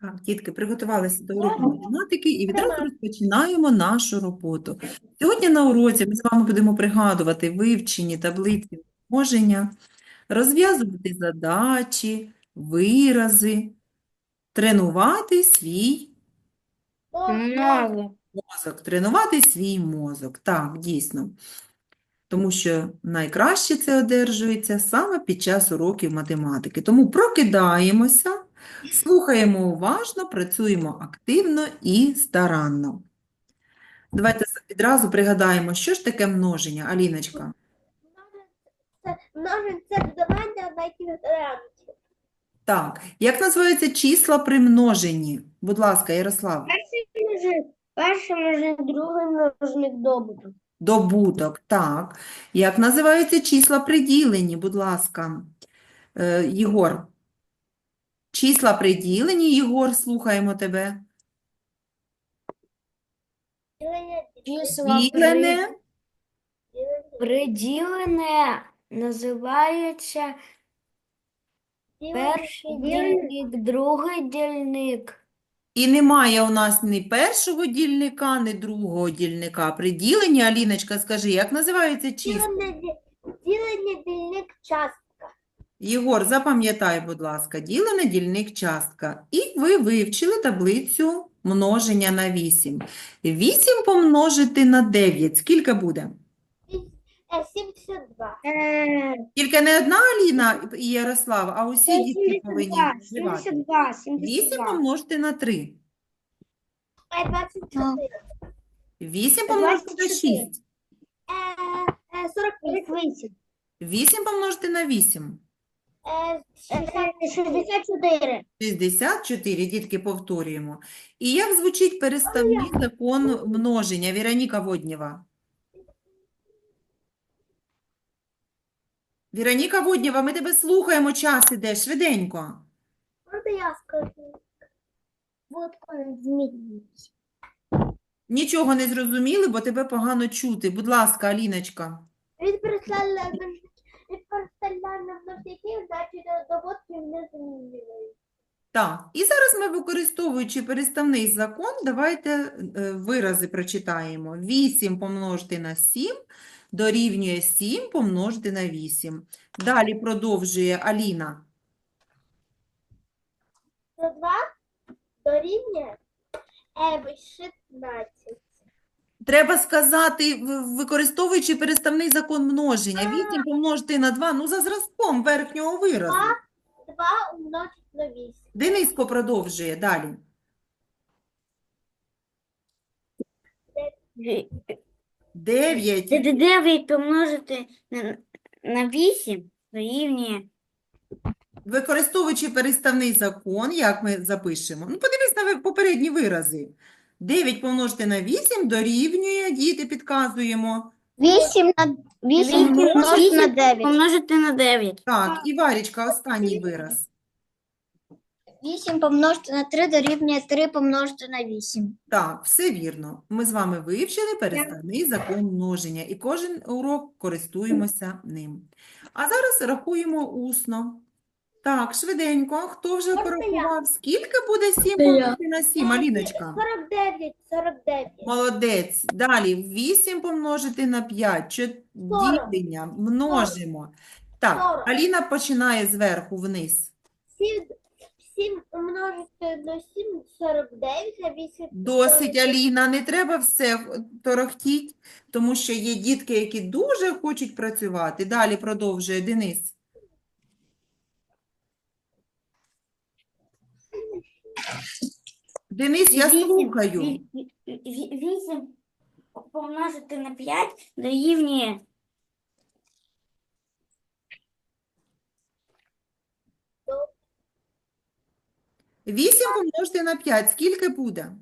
Так, дітки, приготувалися до уроку математики і відразу розпочинаємо нашу роботу. Сьогодні на уроці ми з вами будемо пригадувати вивчені таблиці множення, розв'язувати задачі, вирази, тренувати свій мозок, тренувати свій мозок. Так, дійсно. Тому що найкраще це одержується саме під час уроків математики. Тому прокидаємося, слухаємо уважно, працюємо активно і старанно. Давайте відразу пригадаємо, що ж таке множення, Аліночка? Множень це додавання на кілограмчик. Так, як називаються числа при множенні? Будь ласка, Ярослав. Перший множник, перший множник, другий множник добуток. Добуток, так. Як називаються числа при діленні? Будь ласка, Е, Єгор. Числа при діленні, Єгор, слухаємо тебе. Ділене, Приділене називається перший дільник, другий дільник. і немає у нас ні першого дільника, ні другого дільника. При діленні, Аліночка, скажи, як називаються числа? Ділення, ділення дільник частка. Єгор, запам'ятай, будь ласка, ділене дільник частка. І ви вивчили таблицю множення на 8. 8 помножити на 9. Скільки буде? Е, 72. Тільки не одна Аліна і Ярослав, а усі дітки повинні вживати. 72, 8 помножити на 3. Е, 24. 8 помножити на 6. Е, е, 48. 8 помножити на 8. Е, 64. 64, дітки, повторюємо. І як звучить переставний закон множення? Віроніка Воднєва. Віроніка Воднєва, ми тебе слухаємо, час іде, швиденько. Можна я скажу? Змінюється. Нічого не зрозуміли, бо тебе погано чути. Будь ласка, Аліночка. Від переставляє від переставляння множників, значить добутків не змінюють. Так, і зараз ми, використовуючи переставний закон, давайте е, вирази прочитаємо. 8 помножити на 7 дорівнює 7 помножити на 8. Далі продовжує Аліна. 102 дорівнює е, 16. Треба сказати, використовуючи переставний закон множення. 8 помножити на 2, ну за зразком верхнього виразу. 2 умножить на 8. Дениско продовжує далі. 9 9 помножити на, на 8 дорівнює Використовуючи переставний закон, як ми запишемо? Ну, подивись на ви- попередні вирази. 9 помножити на 8 дорівнює, діти, підказуємо. 8 на 8 помножити на 9. помножити на 9. Так, і Варічка, останній вираз. 8 помножити на 3 дорівнює 3 помножити на 8. Так, все вірно. Ми з вами вивчили переставний закон множення, і кожен урок користуємося ним. А зараз рахуємо усно. Так, швиденько. Хто вже Можна порахував? Скільки буде 7 помножити на 7, Аліночка? 49, 49. Молодець. Далі 8 помножити на 5. Чо- Сорок. Ділення. Множимо. Так, Сорок. Аліна починає зверху вниз. 7, 7 умножити на 7 49, а 8 Досить, Аліна, не треба все торохтіть, тому що є дітки, які дуже хочуть працювати. Далі продовжує Денис. Денис, я слухаю. 8 помножити на 5 дорівнює 8 помножити на 5. Скільки буде?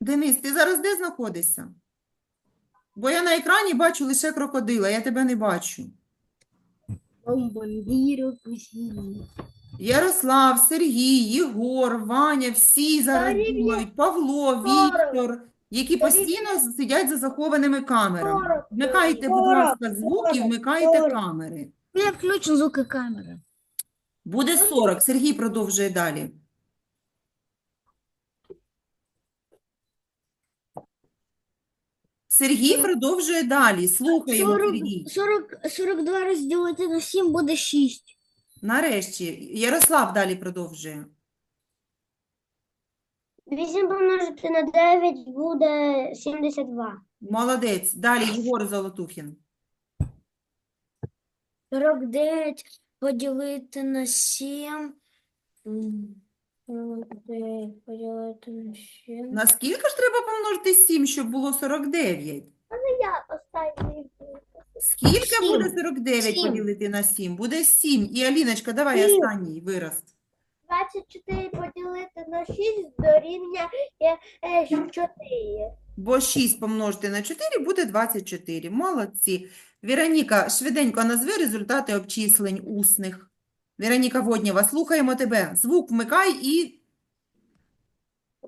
Денис, ти зараз де знаходишся? Бо я на екрані бачу лише крокодила, я тебе не бачу. Бомбандіро пусілі. Ярослав, Сергій, Єгор, Ваня, всі зараз думають, Павло. Віктор, які постійно сидять за захованими камерами. Вмикайте, будь ласка, звук і вмикайте камери. Я включу звуки камери. Буде 40. Сергій продовжує далі. Сергій продовжує далі. Слухаємо, 40, Сергій. 40, 42 розділити на 7 буде 6. Нарешті. Ярослав далі продовжує. 8 помножити на 9 буде 72. Молодець. Далі Єгор Золотухін. 49 поділити на 7. 49 на скільки ж треба помножити 7, щоб було 49? Я останній. Скільки Сім. буде 49 Сім. поділити на 7? Буде 7. І Аліночка, давай Сім. останній вираз. 24 поділити на 6 дорівнює е, 4. Бо 6 помножити на 4 буде 24. Молодці. Віроніка, швиденько назви результати обчислень усних. Віроніка Воднєва, слухаємо тебе. Звук вмикай і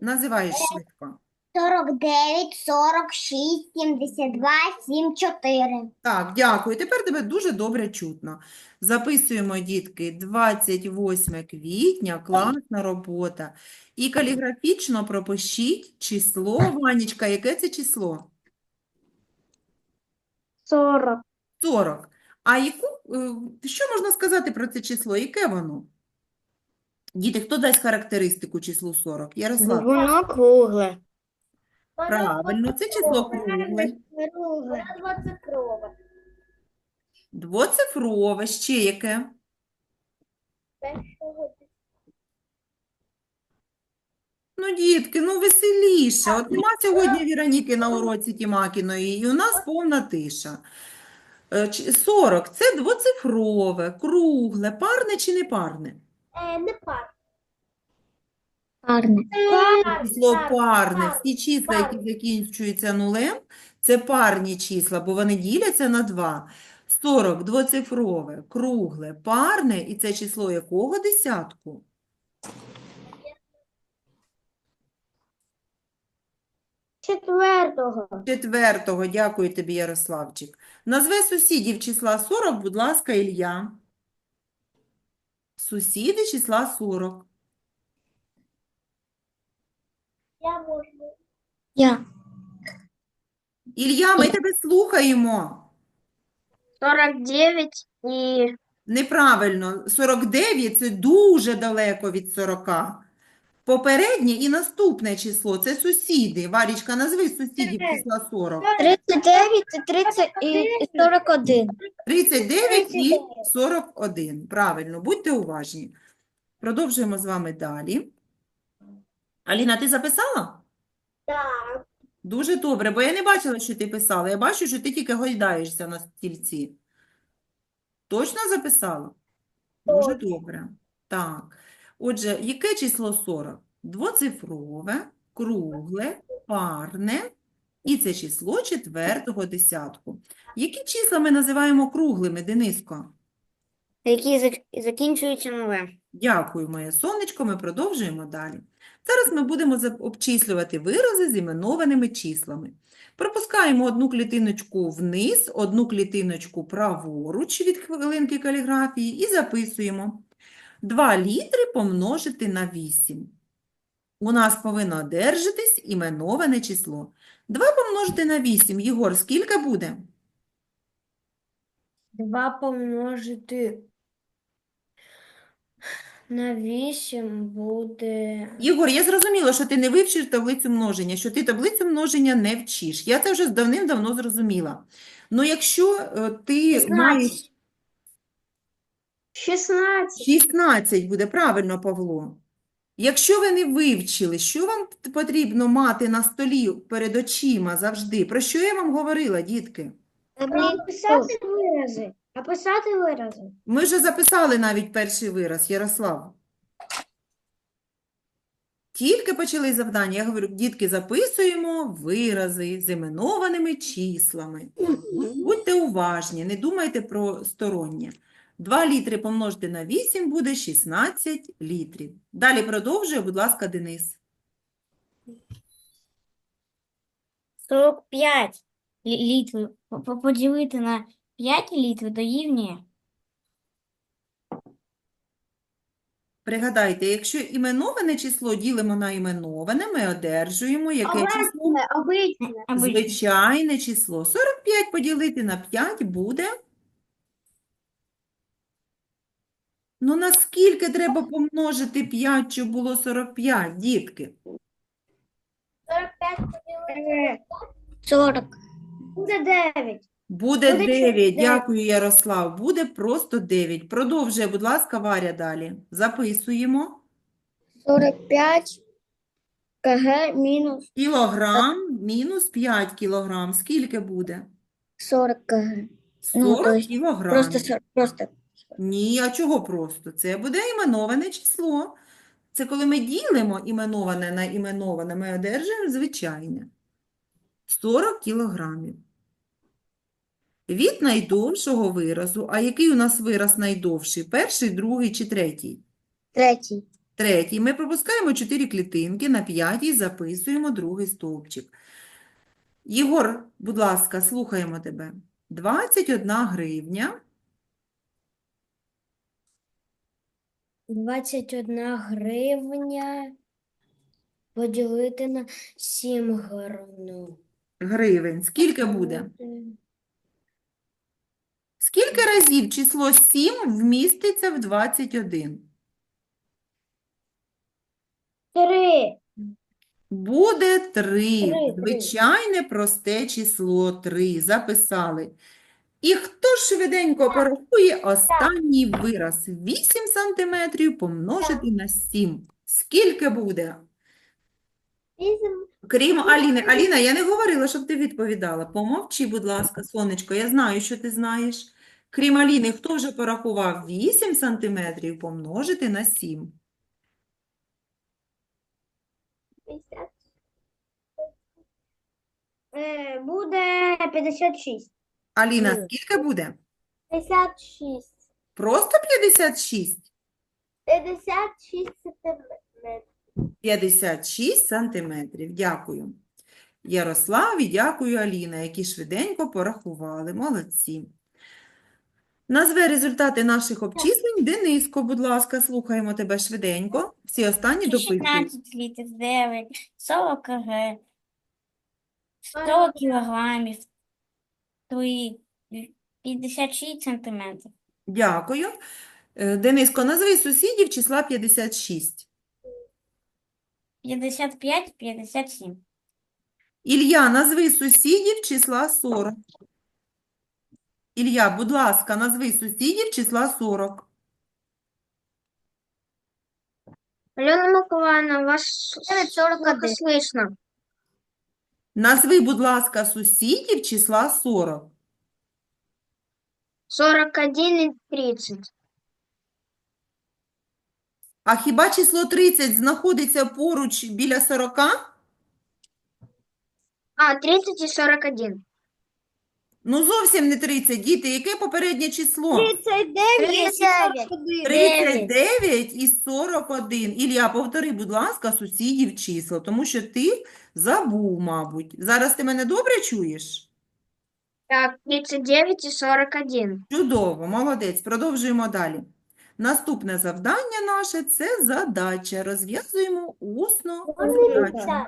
називаєш швидко. 49, 46, 72, 7, 4. Так, дякую. Тепер тебе дуже добре чутно. Записуємо, дітки, 28 квітня, класна робота. І каліграфічно пропишіть число. Ванечка, яке це число? 40. 40. А яку, е, що можна сказати про це число? Яке воно? Діти, хто дасть характеристику числу 40? Ярослав. Воно кругле. Правильно, це число кругле, Кругле. Вона двоцифрове, ще яке? Ну, дітки, ну веселіше. От нема сьогодні Віроніки на уроці Тімакіної, і у нас повна тиша. Е, 40 – це двоцифрове, кругле, парне чи не парне? Е, не пар. Парне. Число парне. Всі числа, які закінчуються нулем, це парні числа, бо вони діляться на 2. 40 – двоцифрове, кругле, парне, і це число якого десятку? Четвертого. Четвертого, дякую тобі, Ярославчик. Назве сусідів числа 40, будь ласка, Ілля. Сусіди числа 40. Я можу. Я. Ілля, ми тебе слухаємо. 49 і Неправильно. 49 – це дуже далеко від 40. Попереднє і наступне число – це сусіди. Варічка, назви сусідів числа 40. 39 і 30 і 41. 39 і 41. Правильно, будьте уважні. Продовжуємо з вами далі. Аліна, ти записала? Так. Дуже добре, бо я не бачила, що ти писала. Я бачу, що ти тільки гойдаєшся на стільці. Точно записала? Дуже добре. Так. Отже, яке число 40? Двоцифрове, кругле, парне, і це число четвертого десятку. Які числа ми називаємо круглими, Дениско? Які зак- закінчуються нулем. Дякую, моє сонечко. Ми продовжуємо далі. Зараз ми будемо обчислювати вирази з іменованими числами. Пропускаємо одну клітиночку вниз, одну клітиночку праворуч від хвилинки каліграфії і записуємо. 2 літри помножити на 8. У нас повинно одержатись іменоване число. 2 помножити на 8. Єгор, скільки буде? 2 помножити на 8 буде Єгор, я зрозуміла, що ти не вивчиш таблицю множення, що ти таблицю множення не вчиш. Я це вже давним-давно зрозуміла. Ну, якщо е, ти маєш 16. 16 буде правильно, Павло. Якщо ви не вивчили, що вам потрібно мати на столі перед очима завжди? Про що я вам говорила, дітки? Писати вирази. А писати вирази. Ми вже записали навіть перший вираз, Ярослав. Тільки почали завдання. Я говорю, дітки, записуємо вирази з іменованими числами. Будьте уважні, не думайте про стороннє. 2 літри помножити на 8 буде 16 літрів. Далі продовжує, будь ласка, Денис. 45 лі- літрів по- по- поділити на 5 літрів дорівнює Пригадайте, якщо іменоване число ділимо на іменоване, ми одержуємо яке число? Звичайне число. 45 поділити на 5 буде. Ну, наскільки треба помножити 5, щоб було 45, дітки? 45 поділити. 40. Буде 9. Буде Буде 9. дев'ять. Дякую, Ярослав. Буде просто 9. Продовжує, будь ласка, Варя далі. Записуємо. 45 кг мінус Кілограм мінус 5 кілограм. Скільки буде? 40 кг. Ну, 40 то есть кілограмів. Просто 40, просто. Ні, а чого просто? Це буде іменоване число. Це коли ми ділимо іменоване на іменоване, ми одержуємо звичайне. 40 кілограмів. Від найдовшого виразу, а який у нас вираз найдовший? Перший, другий чи третій? Третій. Третій. Ми пропускаємо 4 клітинки, на п'ятій записуємо другий стовпчик. Єгор, будь ласка, слухаємо тебе. 21 гривня. 21 гривня поділити на 7 гривень. гривень. Скільки буде? Скільки разів число 7 вміститься в 21? Три. Буде 3. Три, три. Звичайне просте число 3. Записали. І хто швиденько порахує останній вираз? 8 сантиметрів помножити на 7. Скільки буде? Крім Аліни. Аліна, я не говорила, щоб ти відповідала. Помовчи, будь ласка, сонечко, я знаю, що ти знаєш. Крім Аліни, хто вже порахував 8 сантиметрів помножити на 7? 50. Е, Буде 56. Аліна, Ні. скільки буде? 56. Просто 56? 56 сантиметрів. 56 сантиметрів. Дякую. Ярослав і дякую Аліна, які швиденько порахували. Молодці. Назве результати наших обчислень. Дениско, будь ласка, слухаємо тебе швиденько. Всі останні допитують. 16 літрів, 9, 40 кг, 100 кілограмів, 3, 56 сантиметрів. Дякую. Е, Дениско, назви сусідів числа 56. 55, 57. Ілля, назви сусідів числа 40. Ілля, будь ласка, назви сусідів числа 40. Альона Миколаївна, вас плохо слышно. Назви, будь ласка, сусідів числа 40. 41 і 30. А хіба число 30 знаходиться поруч біля 40? А, 30 і 41. Ну, зовсім не 30, діти. Яке попереднє число? 39 39 і 41. Ілля, повтори, будь ласка, сусідів числа, тому що ти забув, мабуть. Зараз ти мене добре чуєш? Так, 39 і 41. Чудово, молодець. Продовжуємо далі. Наступне завдання наше – це задача. Розв'язуємо усно задачу.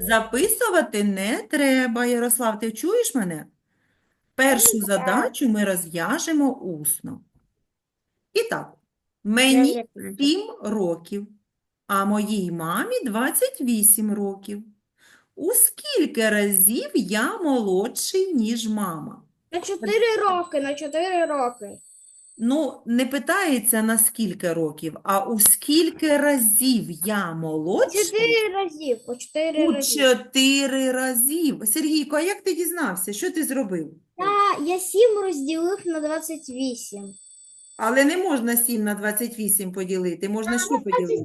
Записувати не треба. Ярослав, ти чуєш мене? Першу задачу ми розв'яжемо усно. І так, мені 7 років, а моїй мамі 28 років. У скільки разів я молодший, ніж мама? На 4 роки, на 4 роки. Ну, не питається на скільки років, а у скільки разів я молодший? 4 разів, по 4 У разів. чотири разів. Сергійко, а як ти дізнався? Що ти зробив? Я, я 7 розділив на 28. Але не можна 7 на 28 поділити. Можна що поділити?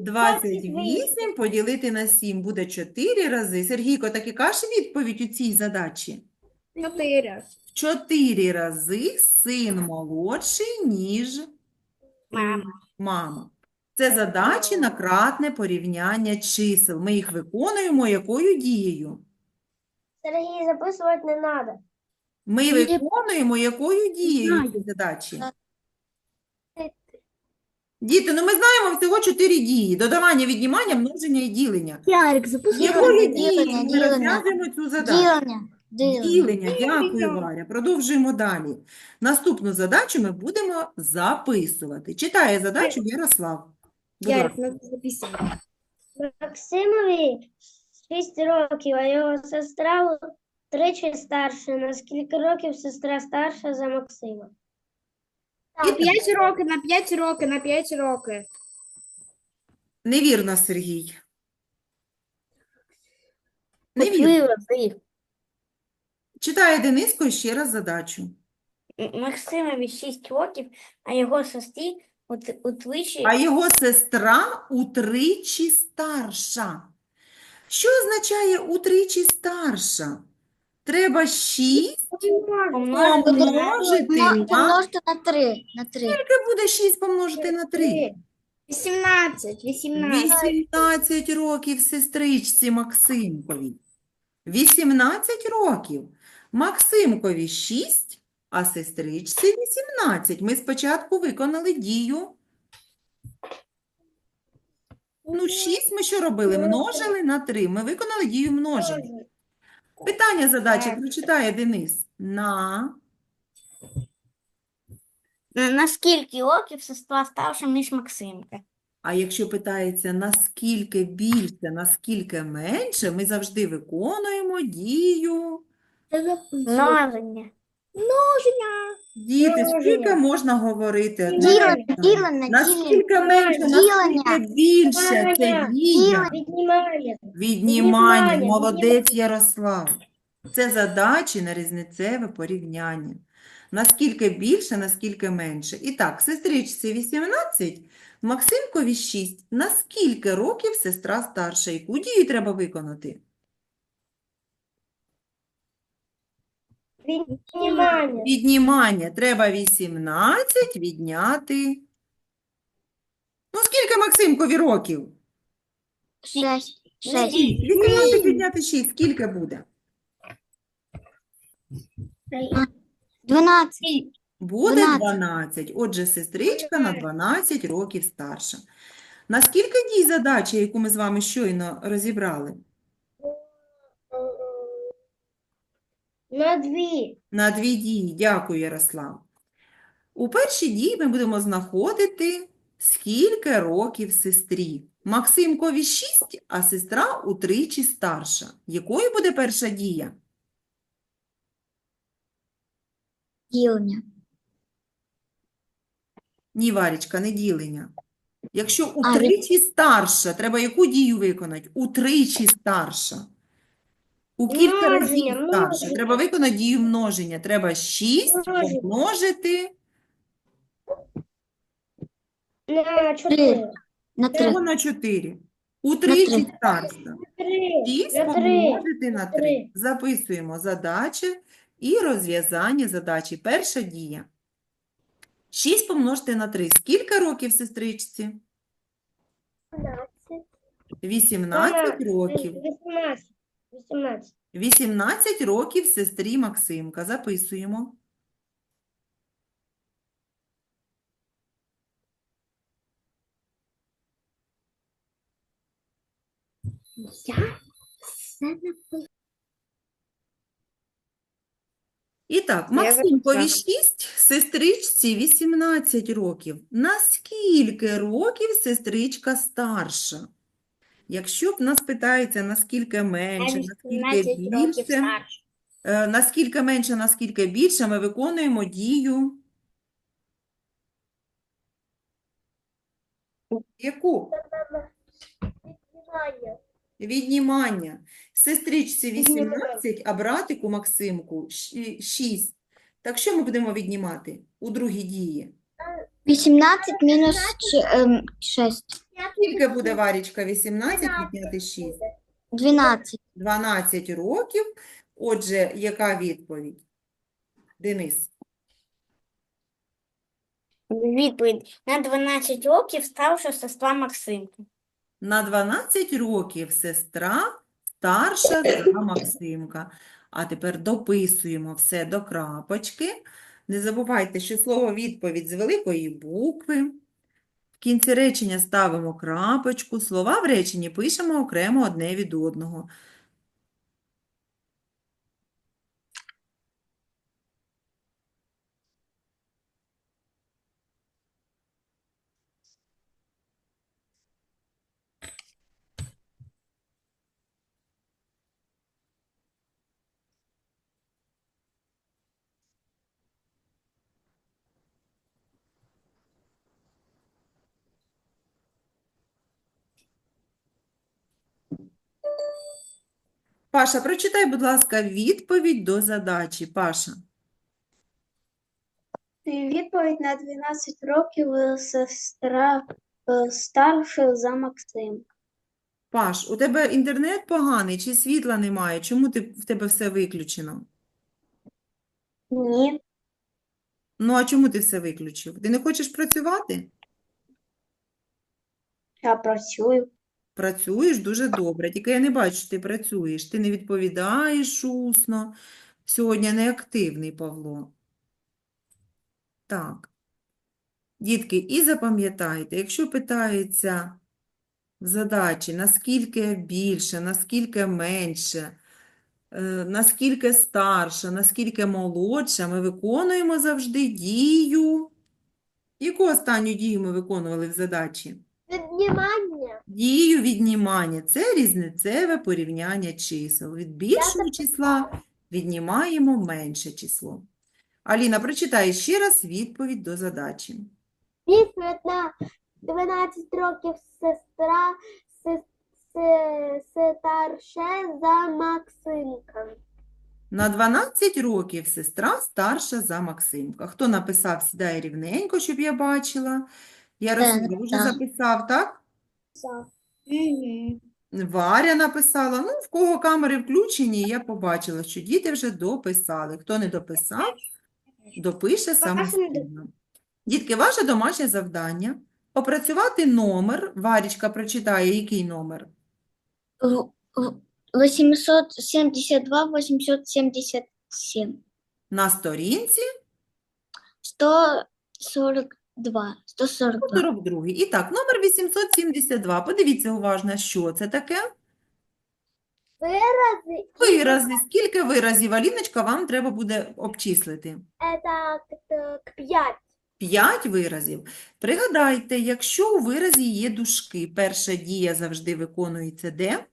28 поділити на 7 буде 4 рази. Сергійко, так яка ж відповідь у цій задачі? 4. В 4 рази син молодший, ніж Мама. мама. Це задачі на кратне порівняння чисел. Ми їх виконуємо якою дією? Сергій, записувати не треба. Ми виконуємо якою дією ці задачі? Діти, ну ми знаємо всього чотири дії. Додавання, віднімання, множення і ділення. Ярик, запусти. Якою ділення, дією ми розв'язуємо цю задачу? Ділення. Ділення. Ділення. Дякую, Варя. Продовжуємо далі. Наступну задачу ми будемо записувати. Читає задачу Ярослав. Будь ласка. Максимові 6 років, а його сестра тричі старша. На скільки років сестра старша за Максима? На 5 роки, на 5 роки, на 5 роки. Невірно, Сергій. Невірно. Читає Дениско ще раз задачу. Максимові 6 років, а його сестрі ут- утричі А його сестра утричі старша. Що означає утричі старша? Треба 6 помножити на помножити на... Помножте на 3. На 3. Скільки буде 6 помножити на 3? 18, 18. 18 років сестричці Максимкові. 18 років. Максимкові 6, а сестричці 18. Ми спочатку виконали дію. Ну, 6 ми що робили? Множили на 3. Ми виконали дію множення. Питання задачі прочитає Денис. На На, на років сестра старша, ніж Максимка? А якщо питається, наскільки більше, наскільки менше, ми завжди виконуємо дію. Множення. Діти, скільки можна говорити? Ділення, ділення, Наскільки менше, наскільки більше це дія? Віднімання, Молодець, Ярослав. Це задачі на різницеве порівняння. Наскільки більше, наскільки менше. І так, сестричці 18, Максимкові 6. Наскільки років сестра старша? Яку дію треба виконати? Віднімання. Віднімання. Треба 18 відняти. Ну, скільки Максимкові років? 6. 6. 6. 18 відняти 6. Скільки буде? 12. Буде 12. 12. Отже, сестричка на 12 років старша. Наскільки дій задача, яку ми з вами щойно розібрали? На дві. На дві дії. Дякую, Ярослав. У першій дії ми будемо знаходити, скільки років сестрі. Максимкові 6, а сестра утричі старша. Якою буде перша дія? Ділення. Ні, Варічка, не ділення. Якщо утричі старша, треба яку дію виконати? Утричі старша. У кілька разів Множення. Треба виконати дію множення. Треба 6 Множення. помножити На чотири. На 3. всього на 4. Утричі три. старша. 6 На три. помножити на 3. три. Записуємо задачі і розв'язання задачі. Перша дія. 6 помножити на 3. Скільки років сестричці? 18 років. Вісімнадцять. Вісімнадцять. 18 років сестрі Максимка. Записуємо. Я все написала. І так, Максимкові записала. 6, сестричці 18 років. Наскільки років сестричка старша? Якщо б нас питається, наскільки менше, наскільки більше, е, наскільки менше, наскільки більше, ми виконуємо дію. Яку? Віднімання. Віднімання. Сестричці Віднімання. 18, а братику Максимку 6. Так що ми будемо віднімати у другій дії? 18 мінус 6. Скільки буде Варічка? 18 відняти 6? 12. 12 років. Отже, яка відповідь? Денис. Відповідь. На 12 років старша сестра Максимка. На 12 років сестра старша за Максимка. А тепер дописуємо все до крапочки. Не забувайте, що слово відповідь з великої букви. Кінці речення ставимо крапочку, слова в реченні пишемо окремо одне від одного. Паша, прочитай, будь ласка, відповідь до задачі. Паша. Відповідь на 12 років сестра е, старша за Максима. Паш, у тебе інтернет поганий чи світла немає? Чому ти, в тебе все виключено? Ні. Ну, а чому ти все виключив? Ти не хочеш працювати? Я працюю. Працюєш дуже добре, тільки я не бачу, що ти працюєш. Ти не відповідаєш усно. Сьогодні неактивний, Павло. Так. Дітки, і запам'ятайте, якщо питається в задачі, наскільки більше, наскільки менше, е, наскільки старша, наскільки молодша, ми виконуємо завжди дію. Яку останню дію ми виконували в задачі? Віднімання. Дію віднімання – це різницеве порівняння чисел. Від більшого числа віднімаємо менше число. Аліна, прочитай ще раз відповідь до задачі. Відповідь на 12 років сестра се- се- старша за Максимка. На 12 років сестра старша за Максимка. Хто написав, сідає рівненько, щоб я бачила. Ярослав вже записав, так? Варя написала. Ну, в кого камери включені, я побачила, що діти вже дописали. Хто не дописав, допише самостійно. Дітки, ваше домашнє завдання – опрацювати номер. Варічка прочитає, який номер? 872, 877, На сторінці 142, 142. 42. І так, номер 872. Подивіться уважно, що це таке? Вирази. Вирази. Скільки виразів, Аліночка, вам треба буде обчислити? Это так, 5. П'ять виразів. Пригадайте, якщо у виразі є дужки, перша дія завжди виконується де?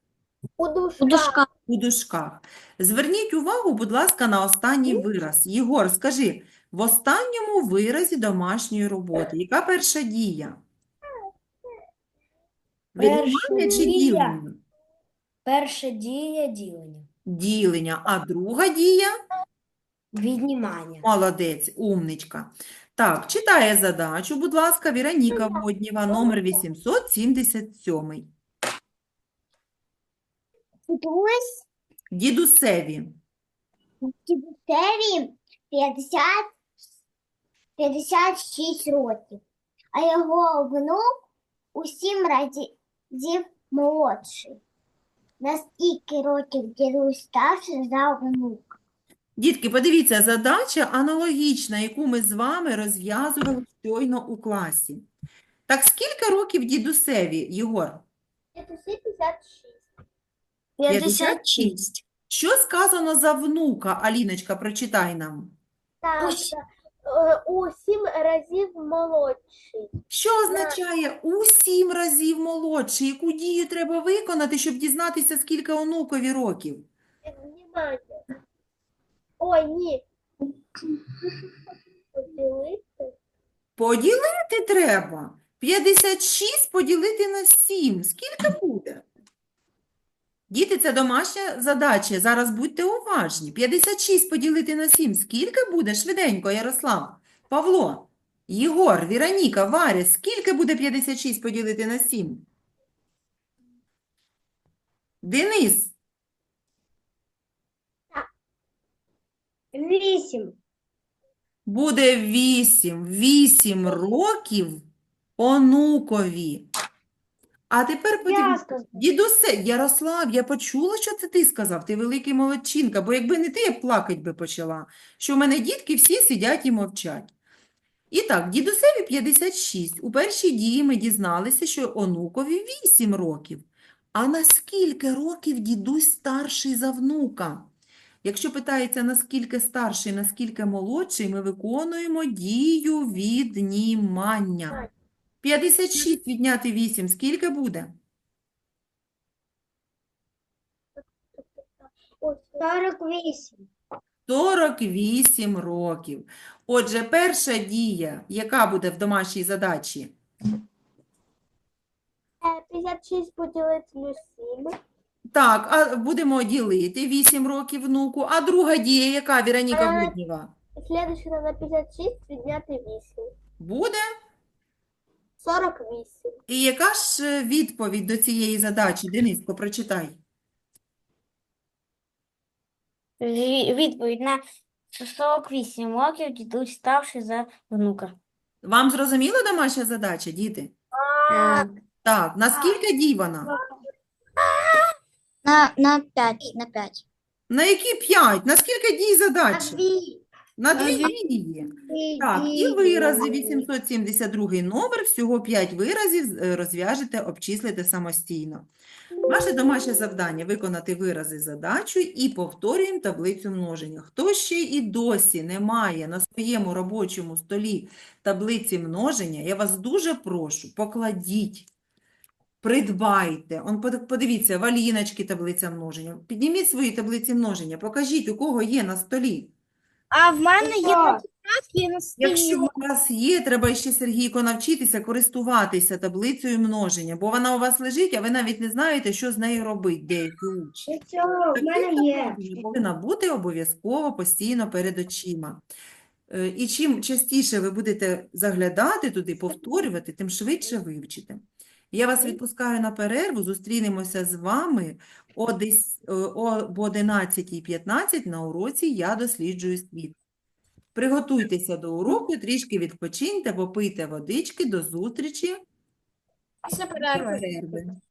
У У дужках. дужках. У дужках. Зверніть увагу, будь ласка, на останній вираз. Єгор, скажи, в останньому виразі домашньої роботи, яка перша дія? Віднімання чи ділення? Перша дія ділення. Ділення. А друга дія? Віднімання. Молодець, умничка. Так, читає задачу, будь ласка, Віроніка Воднєва, номер 877. Ось Дідусеві. дідусеві 50, 56 років, а його внук у 7 разів молодший. На скільки років дідусь старший за внука? Дітки, подивіться, задача аналогічна, яку ми з вами розв'язували щойно у класі. Так скільки років дідусеві, Єгор? Дідусі 56. 56. Що сказано за внука? Аліночка, прочитай нам. Так, Ось. Е, у 7 разів молодший. Що означає у сім разів молодший? Яку дію треба виконати, щоб дізнатися, скільки онукові років? Віднімання. Ой, ні. Поділити. Поділити треба. 56 поділити на 7. Скільки буде? Діти, це домашня задача. Зараз будьте уважні. 56 поділити на 7. Скільки буде? Швиденько, Ярослав. Павло, Єгор, Віроніка, Варя, скільки буде 56 поділити на 7? Денис, 8. буде 8. 8 років онукові. А тепер подивіться. сказала. Дідусе, Ярослав, я почула, що це ти сказав. Ти великий молодчинка, бо якби не ти, я б плакать би почала. Що в мене дітки всі сидять і мовчать. І так, дідусеві 56. У першій дії ми дізналися, що онукові 8 років. А на скільки років дідусь старший за внука? Якщо питається, наскільки старший, наскільки молодший, ми виконуємо дію віднімання. 56 відняти 8, скільки буде? 48. 48 років. Отже, перша дія, яка буде в домашній задачі? 56 поділити на 7. Так, а будемо ділити 8 років внуку. А друга дія, яка, Віроніка Е. Слідуючи на 56 відняти 8. Буде? 48. І яка ж е, відповідь до цієї задачі? Дениско, прочитай. Ві- Відповідь на 48 років дідусь старший за внука. Вам зрозуміла домашня задача, діти? Так. Так, наскільки дій вона? На, на 5, на 5. На які 5? Наскільки дій задачі? Дві. На дві дії. Так, і вирази 872 номер, всього 5 виразів е, розв'яжете, обчислите самостійно. Ваше домашнє завдання – виконати вирази задачу і повторюємо таблицю множення. Хто ще і досі не має на своєму робочому столі таблиці множення, я вас дуже прошу, покладіть, придбайте. Он подивіться, в Аліночки таблиця множення. Підніміть свої таблиці множення, покажіть, у кого є на столі. А в мене є на тетрадці на Якщо у вас є, треба ще, Сергійко, навчитися користуватися таблицею множення, бо вона у вас лежить, а ви навіть не знаєте, що з нею робити, деякі учні. Нічого, в мене є. повинна бути обов'язково постійно перед очима. Е, І чим частіше ви будете заглядати туди, повторювати, тим швидше вивчите. Я вас відпускаю на перерву, зустрінемося з вами о дес- е, об 11.15 на уроці «Я досліджую світ». Приготуйтеся до уроку, трішки відпочиньте, попийте водички. До зустрічі Після перерви.